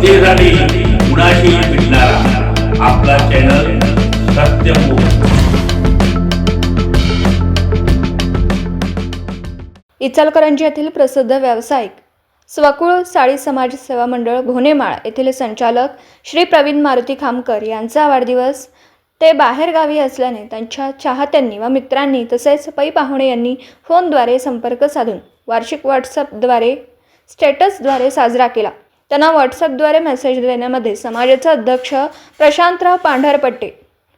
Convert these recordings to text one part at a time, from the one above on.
जनतेसाठी कुणाशी भेटणारा आपला चॅनल सत्यमुख इचलकरंजी येथील प्रसिद्ध व्यावसायिक स्वकुळ साळी समाज सेवा मंडळ भोनेमाळ येथील संचालक श्री प्रवीण मारुती खामकर यांचा वाढदिवस ते बाहेरगावी असल्याने त्यांच्या चाहत्यांनी व मित्रांनी तसेच पै पाहुणे यांनी फोनद्वारे संपर्क साधून वार्षिक व्हॉट्सअपद्वारे स्टेटसद्वारे साजरा केला. त्यांना व्हॉट्सअपद्वारे मेसेज देण्यामध्ये समाजाचे अध्यक्ष प्रशांतराव पांढरपट्टे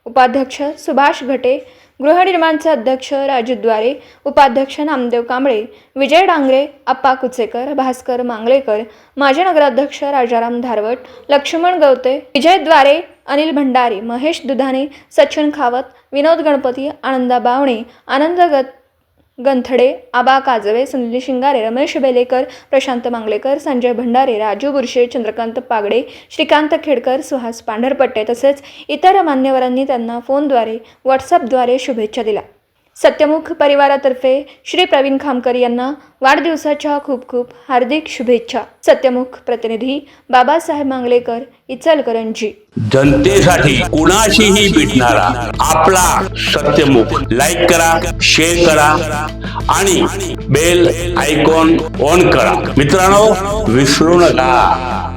उपाध्यक्ष सुभाष घटे गृहनिर्माणचे अध्यक्ष राजूद्वारे उपाध्यक्ष नामदेव कांबळे विजय डांगरे अप्पा कुचेकर भास्कर मांगळेकर माजी नगराध्यक्ष राजाराम धारवट लक्ष्मण गवते विजयद्वारे अनिल भंडारी महेश दुधाने सचिन खावत विनोद गणपती आनंदा बावणे आनंद गत गंथडे आबा काजवे सुनील शिंगारे रमेश बेलेकर प्रशांत मांगलेकर संजय भंडारे राजू बुरशे चंद्रकांत पागडे श्रीकांत खेडकर सुहास पांढरपट्टे तसेच इतर मान्यवरांनी त्यांना फोनद्वारे व्हॉट्सअपद्वारे शुभेच्छा दिल्या. सत्यमुख परिवारातर्फे श्री प्रवीण खामकर यांना वाढदिवसाच्या खूप खूप हार्दिक शुभेच्छा. सत्यमुख प्रतिनिधी बाबासाहेब मांगलेकर इचलकरंजी. जनतेसाठी कुणाशीही भेटणारा आपला सत्यमुख लाईक करा शेअर करा आणि बेल आयकॉन ऑन करा. मित्रांनो विसरू नका.